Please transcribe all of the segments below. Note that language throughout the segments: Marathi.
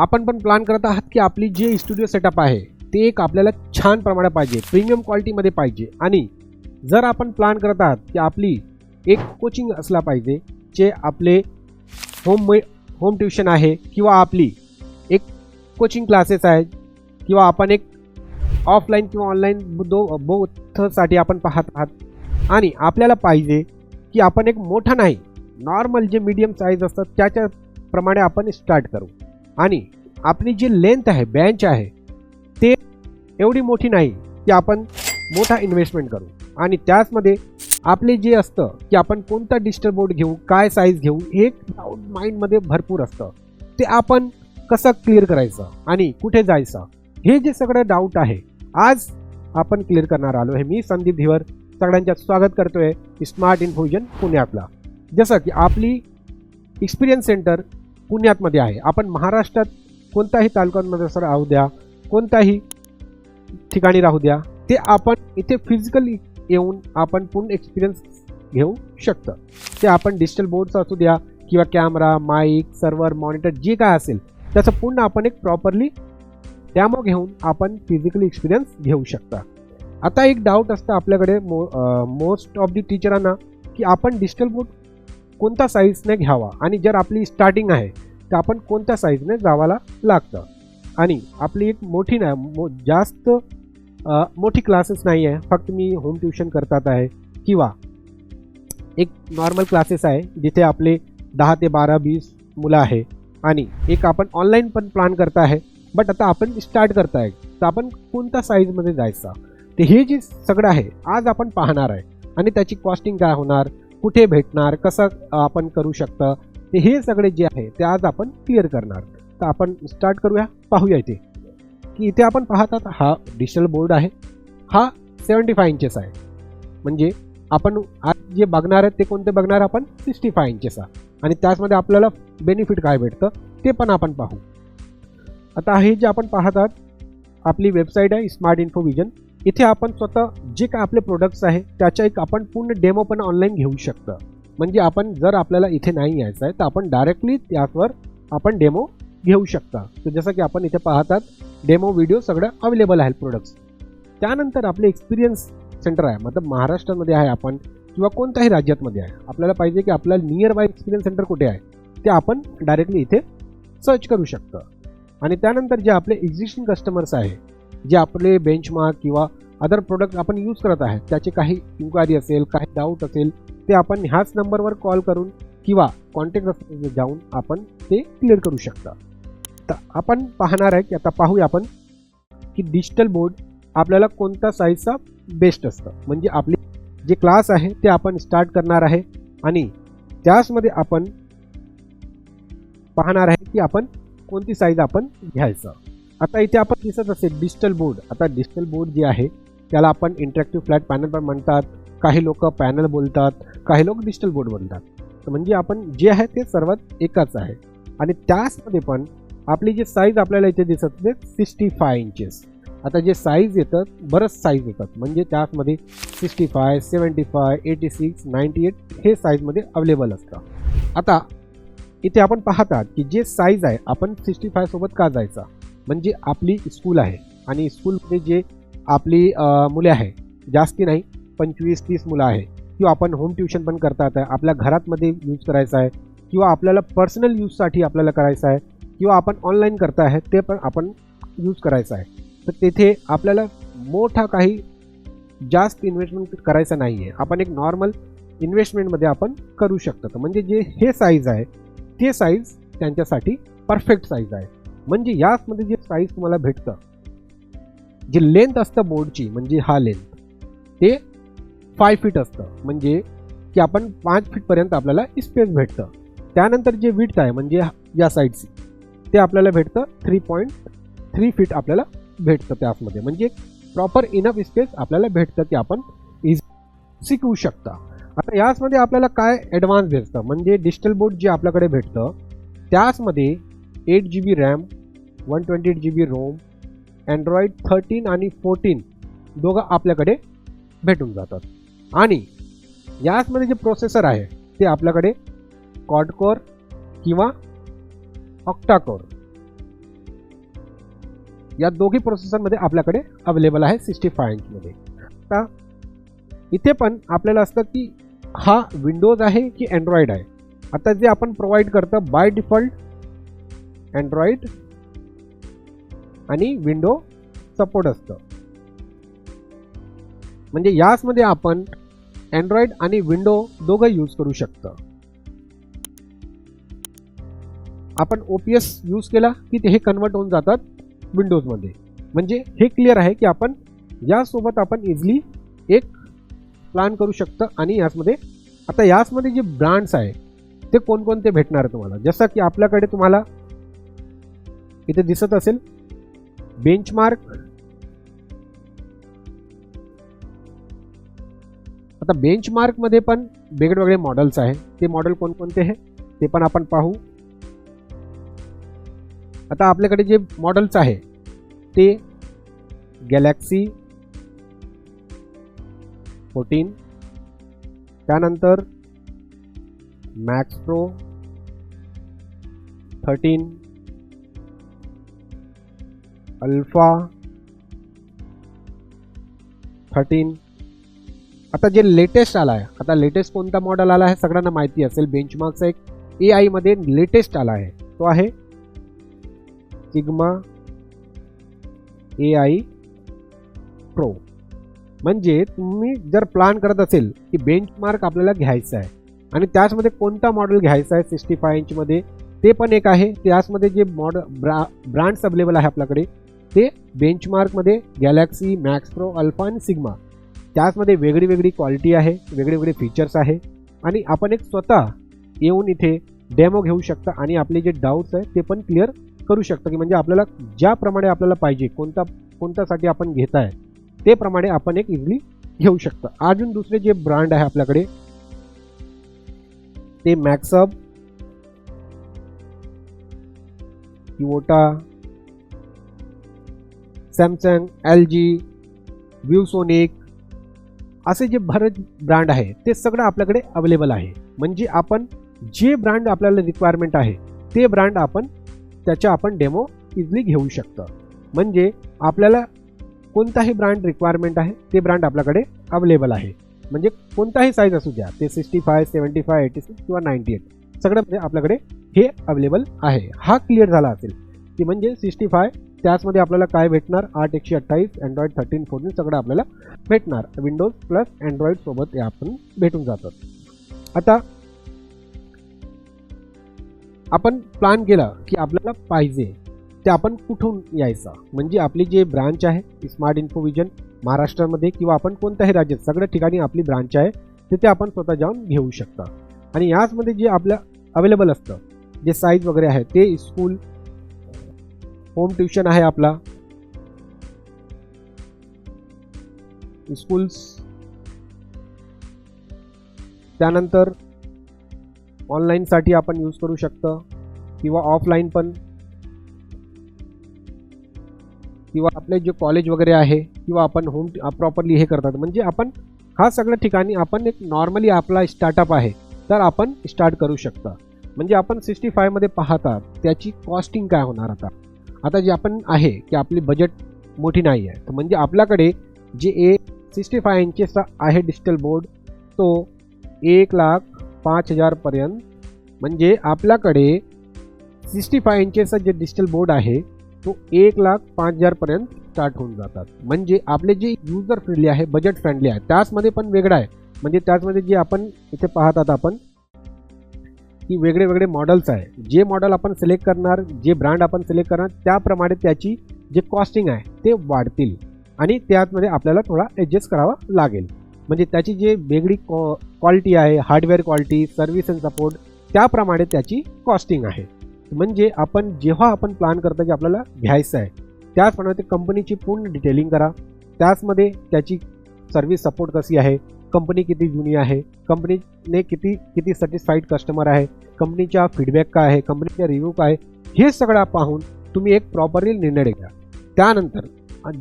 आपण पण प्लॅन करत आहात की आपली जे स्टुडिओ सेटअप आहे ते एक आपल्याला छान प्रमाणात पाहिजे प्रीमियम क्वालिटीमध्ये पाहिजे. आणि जर आपण प्लॅन करत आहात की आपली एक कोचिंग असला पाहिजे जे आपले होम होम ट्युशन आहे किंवा आपली एक कोचिंग क्लासेस आहेत किंवा आपण एक ऑफलाईन किंवा ऑनलाईन दो बोथसाठी आपण पाहत आहात. आणि आपल्याला पाहिजे की आपण एक मोठा नाही नॉर्मल जे मीडियम साईज असतात त्याच्याप्रमाणे आपण स्टार्ट करू. आणि आपली जी लेंथ आहे बँच आहे ते एवढी मोठी नाही की आपण मोठा इन्व्हेस्टमेंट करू. आणि त्याचमध्ये आपले जे असतं की आपण कोणता डिजिटल बोर्ड घेऊ काय साईज घेऊ हे माइंडमध्ये भरपूर असतं. ते आपण कसं क्लिअर करायचं आणि कुठे जायचं हे जे सगळं डाऊट आहे आज आपण क्लिअर करणार आलो आहे. मी संदीप धिवर सगळ्यांच्या स्वागत करतोय. स्मार्ट इन्फ्युजन पुण्यातला. जसं की आपली एक्सपिरियन्स सेंटर पुण्यातमध्ये आहे. आपण महाराष्ट्रात कोणताही तालुक्यांमध्ये सर राहू द्या कोणताही ठिकाणी राहू द्या ते आपण इथे फिजिकली येऊन आपण पूर्ण एक्सपिरियन्स घेऊ शकतं. ते आपण डिजिटल बोर्डचं असू द्या किंवा कॅमेरा माईक सर्व्हर मॉनिटर जे काय असेल त्याचं पूर्ण आपण एक प्रॉपरली डॅमो घेऊन आपण फिजिकली एक्सपिरियन्स घेऊ शकता. आता एक डाऊट असतं आपल्याकडे मो मोस्ट ऑफ दी टीचरांना की आपण डिजिटल बोर्ड कोणता साईजने घ्यावा? आणि जर आपली स्टार्टिंग आहे तर आपण कोणत्या साईजने जावाला लागतं? आणि आपली एक मोठी नाही मो जास्त मोठी क्लासेस नाही आहे. फक्त मी होम ट्युशन करतात आहे. किंवा एक नॉर्मल क्लासेस आहे जिथे आपले दहा ते बारा वीस मुलं आहे. आणि एक आपण ऑनलाईन पण प्लॅन करत आहे. बट आता आपण स्टार्ट करताय तर आपण कोणत्या साईजमध्ये जायचा? ते हे जे सगळं आहे आज आपण पाहणार आहे. आणि त्याची कॉस्टिंग काय होणार? कुठे भेटणार कसं आपण करू शकतं ते हे सगळे जे आहे ते आज आपण क्लिअर करणार. तर आपण स्टार्ट करूया पाहूया इथे. की इथे आपण पाहतात हा डिजिटल बोर्ड आहे. हा सेवन्टी फाय इंचेस आहे. म्हणजे आपण आज जे बघणार आहे ते कोणते बघणार आपण? सिक्स्टी फाय इंचेस आहे. आणि त्याचमध्ये आपल्याला बेनिफिट काय भेटतं ते पण आपण पाहू. आता हे जे आपण पाहतात आपली वेबसाईट आहे स्मार्ट इन्फो विजन इथे आपण स्वतः जे काय आपले प्रोडक्ट्स आहे त्याच्या एक आपण पूर्ण डेमो पण ऑनलाईन घेऊ शकतं. म्हणजे आपण जर आपल्याला इथे नाही यायचं आहे तर आपण डायरेक्टली त्यावर आपण डेमो घेऊ शकता. तर जसं की आपण इथे पाहतात डेमो व्हिडिओ सगळं अवेलेबल आहेत प्रोडक्ट्स त्यानंतर आपले एक्सपिरियन्स सेंटर आहे. मतलब महाराष्ट्रामध्ये आहे आपण किंवा कोणत्याही राज्यातमध्ये आहे. आपल्याला पाहिजे की आपल्याला नियर बाय एक्सपिरियन्स सेंटर कुठे आहे ते आपण डायरेक्टली इथे सर्च करू शकतं. आणि त्यानंतर जे आपले एक्झिस्टिंग कस्टमर्स आहे जे आपले बेंचमार्क किंवा अदर प्रोडक्ट आपण यूज करत आहे त्याचे काही इन्क्वायरी असेल काही डाऊट असेल ते आपण ह्याच नंबरवर कॉल करून किंवा कॉन्टॅक्ट जाऊन आपण ते क्लिअर करू शकता. तर आपण पाहणार आहे की आता पाहूया आपण की डिजिटल बोर्ड आपल्याला कोणत्या साईजचा बेस्ट असतं. म्हणजे आपली जे क्लास आहे ते आपण स्टार्ट करणार आहे आणि त्याचमध्ये आपण पाहणार आहे की आपण कोणती साईज आपण घ्यायचं. आता इथे आपण दिसत असेल डिजिटल बोर्ड. आता डिजिटल बोर्ड जे आहे त्याला आपण इंटरॅक्टिव्ह फ्लॅट पॅनल पण म्हणतात. काही लोक पॅनल बोलतात काही लोक डिजिटल बोर्ड बोलतात. तर म्हणजे आपण जे आहे ते सर्वात एकाच आहे. आणि त्याचमध्ये पण आपली जी साईज आपल्याला इथे दिसत असते सिक्स्टी फाय इंचेस आता जे साईज येतात बरंच साईज येतात. म्हणजे त्याचमध्ये sixty five seventy five eighty six ninety eight हे साईजमध्ये अवेलेबल असतं. आता इथे आपण पाहतात की जे साईज आहे आपण सिक्स्टी फायसोबत का जायचा? म्हणजे आपली स्कूल आहे. आणि स्कूलमध्ये जे आपली मुले आहे जास्ती नाही पंचवीस तीस मुलं आहे किंवा आपण होम ट्युशन पण करतात आहे आपल्या घरातमध्ये यूज करायचं आहे किंवा आपल्याला पर्सनल यूजसाठी आपल्याला करायचं आहे किंवा आपण ऑनलाईन करता आहे ते पण आपण यूज करायचं आहे. तर तेथे आपल्याला मोठा काही जास्त इन्व्हेस्टमेंट करायचं नाही आहे आपण एक नॉर्मल इन्व्हेस्टमेंटमध्ये आपण करू शकतो. तर म्हणजे जे हे साईज आहे ते साईज त्यांच्यासाठी परफेक्ट साईज आहे. म्हणजे याचमध्ये जे साईज तुम्हाला भेटतं जे लेंथ असतं बोर्डची म्हणजे हा लेंथ ते फाय फीट असतं. म्हणजे की आपण पाच फीटपर्यंत आपल्याला स्पेस भेटतं. त्यानंतर जे विड्थ आहे म्हणजे या साईडची ते आपल्याला भेटतं थ्री पॉईंट थ्री फीट आपल्याला भेटतं त्यामध्ये म्हणजे प्रॉपर इनफ स्पेस आपल्याला भेटतं की आपण इज शिकवू शकता. आता याचमध्ये आपल्याला काय ॲडव्हान्स भेटतं? म्हणजे डिजिटल बोर्ड जे आपल्याकडे भेटतं त्याचमध्ये eight G B RAM one twenty eight G B ROM Android thirteen आणि फोर्टीन दोघं आपल्याकडे भेटून जातात. आणि याचमध्ये जे प्रोसेसर आहे ते आपल्याकडे कॉडकोर किंवा ऑक्टाकोर या दोघी प्रोसेसरमध्ये आपल्याकडे अवेलेबल आहे सिक्स्टी फाय इंचमध्ये आता इथे पण आपल्याला असतं की हा विंडोज आहे की अँड्रॉइड आहे? आता जे आपण प्रोव्हाइड करतं बाय डिफॉल्ट अँड्रॉइड आणि विंडो सपोर्ट असतं. म्हणजे याचमध्ये आपण अँड्रॉइड आणि विंडो दोघं यूज करू शकतं. आपण ओ पी एस यूज केला की ते हे कन्वर्ट होऊन जातात विंडोजमध्ये म्हणजे हे क्लिअर आहे की आपण यासोबत आपण इझिली एक प्लान करू शकतं आणि याचमध्ये आता याचमध्ये जे ब्रँड्स आहे ते कोणकोणते भेटणार तुम्हाला? जसं की आपल्याकडे तुम्हाला इथे दिसत असेल. बेंचमार्क आता बेंचमार्कमध्ये पण वेगवेगळे मॉडेल्स आहे ते मॉडेल कोणकोणते आहे ते पण आपण पाहू. आता आपल्याकडे जे मॉडेल्स आहे ते गॅलॅक्सी फोर्टीन त्यानंतर Max Pro thirteen Alpha thirteen. आता जे लेटेस्ट आला आहे आता लेटेस्ट कोणता मॉडेल आला आहे सगळ्यांना माहिती असेल. बेंचमार्कचा एक ए आयमध्ये लेटेस्ट आला आहे. तो आहे सिग्मा ए आय प्रो म्हणजे तुम्ही जर प्लान करत असेल की बेंचमार्क आपल्याला घ्यायचा आहे आणि त्याचमध्ये कोणता मॉडेल घ्यायचा आहे सिक्स्टी फाय इंचमध्ये ते पण एक आहे. त्याचमध्ये जे मॉडल ब्रा ब्रँड्स अवेलेबल आहे आपल्याकडे ते बेंचमार्कमध्ये गॅलॅक्सी मॅक्स प्रो अल्फा आणि सिग्मा त्याचमध्ये वेगळी वेगळी क्वालिटी आहे वेगळे वेगळे फीचर्स आहे. आणि आपण एक स्वतः येऊन इथे डेमो घेऊ शकता आणि आपले जे डाऊट्स आहे ते पण क्लिअर करू शकता की म्हणजे आपल्याला ज्याप्रमाणे आपल्याला पाहिजे कोणता कोणत्यासाठी आपण घेत आहे ते प्रमाणे आपण एक इझिली घेऊ शकता. अजून दुसरे जे ब्रँड आहे आपल्याकडे ते मॅक्सअप किवोटा सॅमसंग एल जी व्ह्यूसोनिक असे जे बरेच ब्रँड आहे ते सगळं आपल्याकडे अवेलेबल आहे. म्हणजे आपण जे ब्रँड आपल्याला रिक्वायरमेंट आहे ते ब्रँड आपण त्याच्या आपण डेमो इझिली घेऊ शकतो. म्हणजे आपल्याला कोणताही ब्रँड रिक्वायरमेंट आहे ते ब्रँड आपल्याकडे अवेलेबल आहे. म्हणजे कोणताही साईज असू द्या ते sixty five seventy five eighty six किंवा नाईन्टी एट सगळं म्हणजे आपल्याकडे हे अवेलेबल आहे. हा क्लिअर झाला असेल की म्हणजे सिक्स्टी फाय त्याचमध्ये आपल्याला काय भेटणार? आठ एकशे अठ्ठावीस अँड्रॉइड थर्टीन फोर्टीन सगळं आपल्याला भेटणार. विंडोज प्लस अँड्रॉइड सोबत हे आपण भेटून जातात आता आपण प्लॅन केला की आपल्याला पाहिजे ते आपण कुठून यायचा? म्हणजे आपली जे ब्रांच आहे स्मार्ट इन्फोविजन महाराष्ट्रामध्ये किंवा आपण कोणत्याही राज्यात सगळ्या ठिकाणी आपली ब्रांच आहे तिथे आपण स्वतः जाऊन घेऊ शकता. आणि याचमध्ये जे आपल्या अवेलेबल असतं जे साईज वगैरे आहे ते स्कूल होम ट्युशन आहे आपला. स्कूल्स त्यानंतर ऑनलाईनसाठी आपण यूज करू शकतो. किंवा ऑफलाईन पण. किंवा आपले जे कॉलेज वगैरे आहे किंवा आपण होम प्रॉपरली हे करतात. म्हणजे आपण हा सगळ्या ठिकाणी आपण एक नॉर्मली आपला स्टार्टअप आहे. तर आपण स्टार्ट करू शकता. म्हणजे आपण सिक्स्टी फायमध्ये पाहतात त्याची कॉस्टिंग काय होणार आता? आता जे आपण आहे की आपली बजेट मोठी नाही आहे तर म्हणजे आपल्याकडे जे ए सिक्स्टी फाय इंचेसचा आहे डिजिटल बोर्ड तो एक लाख पाच हजारपर्यंत म्हणजे आपल्याकडे सिक्स्टी फाय इंचेसचा जे डिजिटल बोर्ड आहे तो एक लाख पाच हजारपर्यंत स्टार्ट होऊन जातात. म्हणजे आपले जे युजर फ्रेंडली आहे बजेट फ्रेंडली आहे त्याचमध्ये पण वेगळं आहे. म्हणजे त्याचमध्ये जे आपण इथे पाहतात आपण की वेगळे वेगळे मॉडेल्स आहे. जे मॉडेल आपण सिलेक्ट करणार जे ब्रँड आपण सिलेक्ट करणार त्याप्रमाणे त्याची जे कॉस्टिंग आहे ते वाढतील. आणि त्यातमध्ये आपल्याला थोडा ॲडजस्ट करावा लागेल. म्हणजे त्याची जे वेगळी कॉ क्वालिटी आहे hardware quality service and support त्याप्रमाणे त्याची कॉस्टिंग आहे. म्हणजे आपण जेव्हा आपण प्लॅन करतो की आपल्याला घ्यायचं आहे त्याचप्रमाणे ते कंपनीची पूर्ण डिटेलिंग करा. त्याचमध्ये त्याची सर्व्हिस सपोर्ट कशी आहे कंपनी किती जुनी आहे? कंपनीने किती किती सॅटिस्फाईड कस्टमर आहे? कंपनीचा फीडबॅक काय आहे? कंपनीचा रिव्ह्यू काय हे सगळं पाहून तुम्ही एक प्रॉपरली निर्णय घ्या. त्यानंतर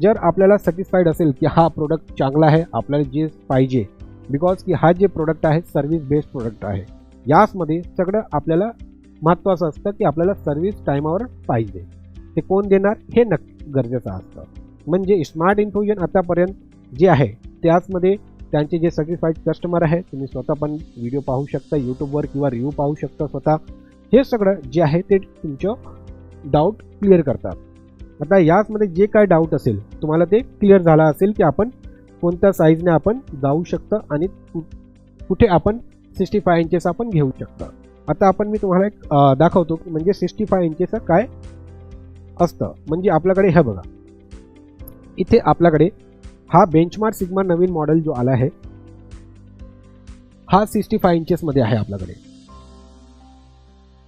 जर आपल्याला सॅटिस्फाईड असेल की हा प्रोडक्ट चांगला आहे आपल्याला जे पाहिजे बिकॉज की हा जे प्रोडक्ट आहे सर्व्हिस बेस्ड प्रोडक्ट आहे याचमध्ये सगळं आपल्याला महत्त्वाचं असतं की आपल्याला सर्व्हिस टायमावर पाहिजे. ते कोण देणार? हे नक्की गरजेचं असतं. म्हणजे स्मार्ट इन्फ्युजन आतापर्यंत जे आहे त्याचमध्ये त्यांचे जे सर्टिफाईड कस्टमर आहे तुम्ही स्वतः पण व्हिडिओ पाहू शकता यूट्यूबवर किंवा रिव्ह्यू पाहू शकता स्वतः. हे सगळं जे आहे ते तुमचं डाऊट क्लिअर करतात. आता याचमध्ये जे काय डाऊट असेल तुम्हाला ते क्लिअर झाला असेल की आपण कोणत्या साईजने आपण जाऊ शकतं आणि कुठे आपण सिक्स्टी फाय इंचेस आपण घेऊ शकता. आता आपण मी तुम्हाला एक दाखवतो की म्हणजे सिक्स्टी फाय इंचेचं काय असतं. म्हणजे आपल्याकडे हे बघा. इथे आपल्याकडे हा बेंचमार्क सिग्मा नवीन मॉडेल जो आला आहे हा सिक्स्टी फाय इंचेसमध्ये आहे आपल्याकडे.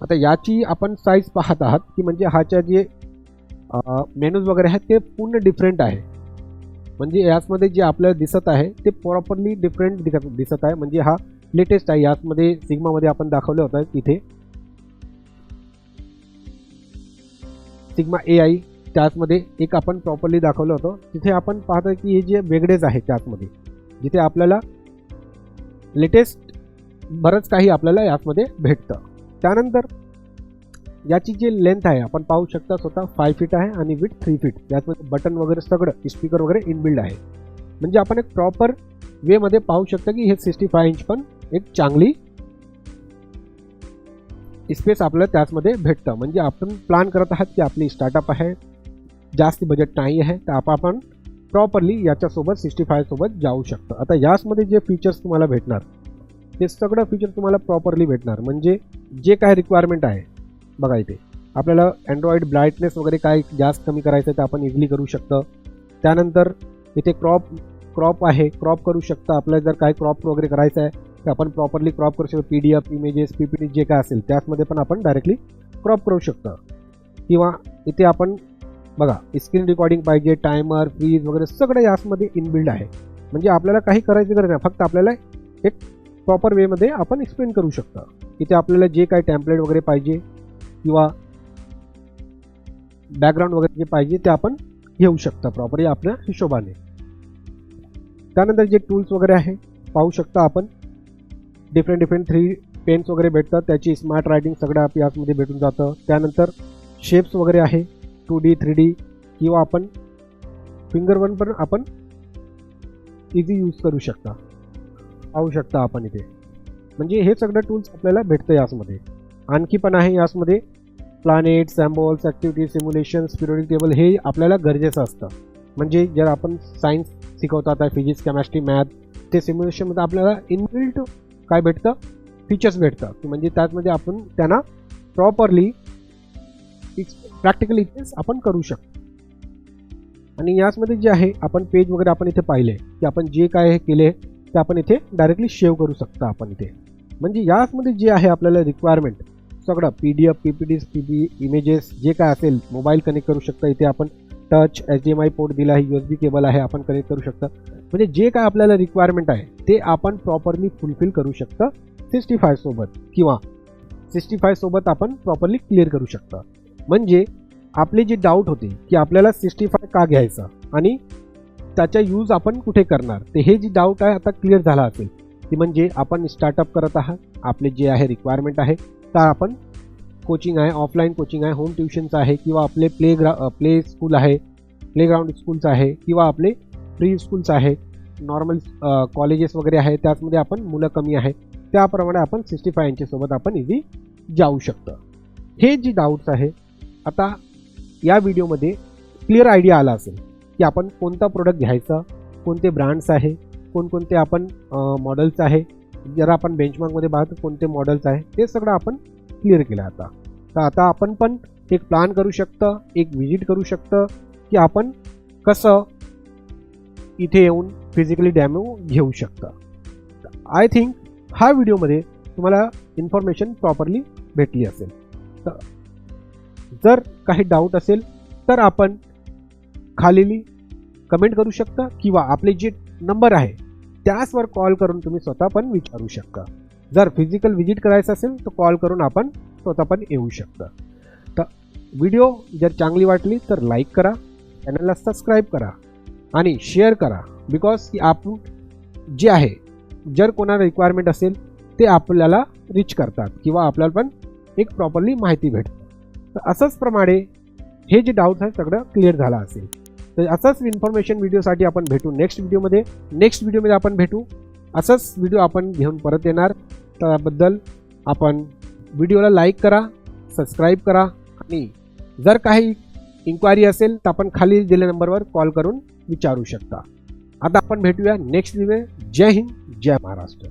आता याची आपण साईज पाहत आहात की म्हणजे ह्याच्या जे मेनूज वगैरे आहेत ते पूर्ण डिफरंट आहे. म्हणजे याचमध्ये जे आपल्याला दिसत आहे ते प्रॉपरली डिफरंट दिसत दिसत आहे. म्हणजे हा लेटेस्ट आहे याचमध्ये सिग्मामध्ये आपण दाखवलं होतं तिथे सिग्मा ए आय चार्टमध्ये एक आपण प्रॉपरली दाखवलं होतं. तिथे आपण पाहतो की हे जे वेगळेच आहे चार्टमध्ये जिथे आपल्याला लेटेस्ट बरंच काही आपल्याला याचमध्ये भेटतं. त्यानंतर याची जी लेंथ आहे आपण पाहू शकता स्वतः फाय फीट आहे आणि विथ थ्री फीट याचमध्ये बटन वगैरे सगळं स्पीकर वगैरे इनबिल्ड आहे. म्हणजे आपण एक प्रॉपर वेमध्ये पाहू शकता की हे सिक्स्टी फाय इंच पण एक चांगली स्पेस आपल्याला त्याचमध्ये भेटतं. म्हणजे आपण प्लॅन करत आहात की आपली स्टार्टअप आहे जास्त बजेट नाही आहे तर आप- आपण प्रॉपरली याच्यासोबत सिक्स्टी फायसोबत जाऊ शकतो. आता याचमध्ये जे फीचर्स तुम्हाला भेटणार ते सगळं फीचर तुम्हाला प्रॉपरली भेटणार. म्हणजे जे काय रिक्वायरमेंट आहे बघा इथे. आपल्याला अँड्रॉइड ब्राईटनेस वगैरे काय जास्त कमी करायचं आहे ते आपण इझिली करू शकतं. त्यानंतर इथे क्रॉप क्रॉप आहे क्रॉप करू शकता. आपल्याला जर काय क्रॉप वगैरे करायचं आहे तर आपण प्रॉपरली क्रॉप करू शकतो. P D F images P P D जे काय असेल त्याचमध्ये पण आपण डायरेक्टली क्रॉप करू शकतो. किंवा इथे आपण बघा स्क्रीन रेकॉर्डिंग पाहिजे टायमर फ्रीज वगैरे सगळं यासमध्ये इनबिल्ड आहे. म्हणजे आपल्याला काही करायची गरज नाही फक्त आपल्याला एक प्रॉपर वेमध्ये आपण एक्सप्लेन करू शकतो. इथे आपल्याला जे काही टॅम्पलेट वगैरे पाहिजे किंवा बॅकग्राऊंड वगैरे जे पाहिजे ते आपण घेऊ शकता प्रॉपर या आपल्या हिशोबाने. त्यानंतर जे टूल्स वगैरे आहे पाहू शकता आपण. डिफरंट डिफरंट थ्री पेन्स वगैरे भेटतात त्याची स्मार्ट रायटिंग सगळं आप याचमध्ये भेटून जातं. त्यानंतर शेप्स वगैरे आहे. टू डी थ्री डी किंवा आपण फिंगरवन पण आपण इझी यूज करू शकता. पाहू शकता आपण इथे. म्हणजे हे सगळं टूल्स आपल्याला भेटतं यासमध्ये आणखी पण आहे यासमध्ये planet symbols activity simulation periodic table हे आपल्याला गरजेचं असतं. म्हणजे जर आपण सायन्स शिकवतात आहे फिजिक्स केमॅस्ट्री मॅथ ते सिम्युलेशनमध्ये आपल्याला इनबिल्ट काय भेटतं? फीचर्स भेटतं. की म्हणजे त्यातमध्ये आपण त्यांना प्रॉपरली प्रॅक्टिकली इथेच आपण करू शकतो. आणि याचमध्ये जे आहे आपण पेज वगैरे आपण इथे पाहिले की आपण जे काय हे केले ते आपण इथे डायरेक्टली सेव्ह करू शकता आपण इथे. म्हणजे याचमध्ये जे आहे आपल्याला रिक्वायरमेंट सगळं P D F P P D P P images जे काय असेल मोबाईल कनेक्ट करू शकता. इथे आपण touch H D M I port दिला आहे यू एस बी केबल आहे आपण कनेक्ट करू शकता. म्हणजे जे काय आपल्याला रिक्वायरमेंट आहे ते आपण प्रॉपरली फुलफिल करू शकता सिक्स्टी फायसोबत किंवा सिक्स्टी फायसोबत आपण प्रॉपरली क्लिअर करू शकता. म्हणजे आपले जे डाऊट होते की आपल्याला सिक्स्टी फाय का घ्यायचं? आणि त्याचा यूज आपण कुठे करणार? ते हे जे डाऊट आहे आता क्लिअर झाला असेल. की म्हणजे आपण स्टार्टअप करत आहात आपले जे आहे रिक्वायरमेंट आहे तर आपण कोचिंग आहे ऑफलाईन कोचिंग आहे होम ट्युशन्स आहे किंवा आपले प्ले ग्रा प्ले स्कूल आहे प्लेग्राऊंड स्कूल्स आहे किंवा आपले प्री स्कूल्स आहे नॉर्मल कॉलेजेस वगैरे आहे त्याचमध्ये आपण मुलं कमी आहे त्याप्रमाणे आपण सिक्स्टी फाय यांच्यासोबत आपण इझी जाऊ शकतो. हे जे डाऊट्स आहे आता या व्हिडिओमध्ये क्लिअर आयडिया आला असेल की आपण कोणता प्रोडक्ट घ्यायचा कोणते ब्रँड्स आहे कोणकोणते आपण मॉडेल्स आहे जर आपण बेंचमार्कमध्ये पाहतो कोणते मॉडेल्स आहे ते सगळं आपण क्लिअर केलं आता. तर आता आपण पण एक प्लॅन करू शकतं एक व्हिजिट करू शकतं की आपण कसं इथे येऊन फिजिकली डॅमो घेऊ शकतं. आय थिंक हा व्हिडिओमध्ये तुम्हाला इन्फॉर्मेशन प्रॉपरली भेटली असेल. तर जर काही डाऊट असेल तर आपण खालीली कमेंट करू शकता किंवा आपले जे नंबर आहे त्याचवर कॉल करून तुम्ही स्वतः पण विचारू शकता. जर फिजिकल व्हिजिट करायचं असेल तर कॉल करून आपण स्वतः पण येऊ शकता. तर व्हिडिओ जर चांगली वाटली तर लाईक करा चॅनलला सबस्क्राईब करा आणि शेअर करा. बिकॉज की आपण जे आहे जर कोणाला रिक्वायरमेंट असेल ते आपल्याला रीच करतात किंवा आपल्याला पण एक प्रॉपरली माहिती भेटते. तर असंच प्रमाणे हे जे डाऊट आहे सगळं क्लिअर झालं असेल. तर असंच इन्फॉर्मेशन व्हिडिओसाठी आपण भेटू नेक्स्ट व्हिडिओमध्ये नेक्स्ट व्हिडिओमध्ये आपण भेटू. असंच व्हिडिओ आपण घेऊन परत येणार. त्याबद्दल आपण व्हिडिओला लाईक करा सबस्क्राईब करा आणि जर काही इन्क्वायरी असेल तर आपण खाली दिलेल्या नंबरवर कॉल करून विचारू शकता. आता आपण भेटूया नेक्स्ट व्हिडिओ जय हिंद जय महाराष्ट्र.